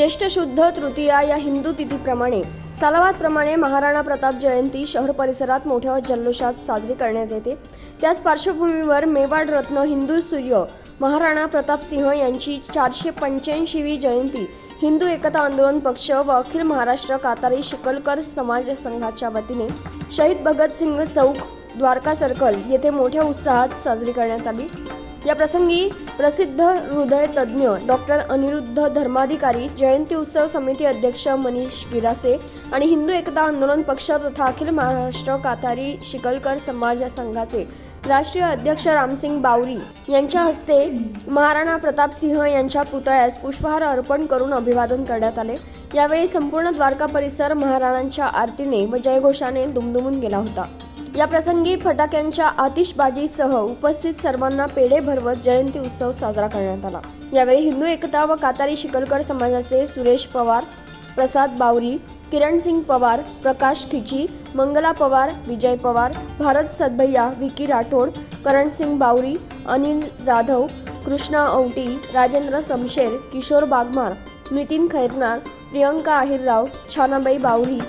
ज्येष्ठ शुद्ध तृतीया या हिंदू तिथीप्रमाणे सालावादप्रमाणे महाराणा प्रताप जयंती शहर परिसरात मोठ्या जल्लोषात साजरी करण्यात येते. त्याच पार्श्वभूमीवर मेवाड रत्न हिंदू सूर्य महाराणा प्रताप सिंह यांची चारशे पंच्याऐंशीवी जयंती हिंदू एकता आंदोलन पक्ष व अखिल महाराष्ट्र कातारी शिकलकर समाज संघाच्या वतीने शहीद भगतसिंग चौक द्वारका सर्कल येथे मोठ्या उत्साहात साजरी करण्यात आली. या प्रसंगी प्रसिद्ध हृदय तज्ज्ञ डॉक्टर अनिरुद्ध धर्माधिकारी जयंती उत्सव समिती अध्यक्ष मनीष गिरासे आणि हिंदू एकता आंदोलन पक्ष तथा अखिल महाराष्ट्र कातारी शिकलकर समाज संघाचे राष्ट्रीय अध्यक्ष रामसिंग बावरी यांच्या हस्ते महाराणा प्रताप सिंह यांच्या पुतळ्यास पुष्पहार अर्पण करून अभिवादन करण्यात आले. यावेळी संपूर्ण द्वारका परिसर महाराणांच्या आरतीने व जयघोषाने दुमदुमून गेला होता. या प्रसंगी फटाक्यांच्या आतिषबाजीसह उपस्थित सर्वांना पेढे भरवत जयंती उत्सव साजरा करण्यात आला. यावेळी हिंदू एकता व कातारी शिकलकर समाजाचे सुरेश पवार प्रसाद बावरी किरण सिंग पवार प्रकाश खिची मंगला पवार विजय पवार भारत सदभैया विकी राठोड करणसिंग बावरी अनिल जाधव कृष्णा औटी राजेंद्र समशेर किशोर बागमार नितीन खैरनार प्रियंका आहिरराव छानाबाई बावरी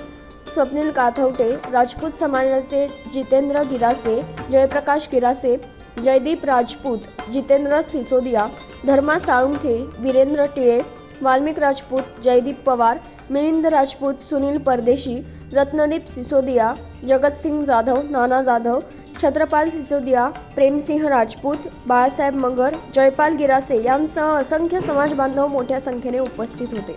स्वप्नील काथवटे राजपूत समाजाचे जितेंद्र गिरासे जयप्रकाश गिरासे जयदीप राजपूत जितेंद्र सिसोदिया धर्मा साळुंखे वीरेंद्र टिळे वाल्मिक राजपूत जयदीप पवार मिलिंद राजपूत सुनील परदेशी रत्नदीप सिसोदिया जगतसिंग जाधव नाना जाधव छत्रपाल सिसोदिया प्रेमसिंह राजपूत बाळासाहेब मगर जयपाल गिरासे यांसह असंख्य समाजबांधव मोठ्या संख्येने उपस्थित होते.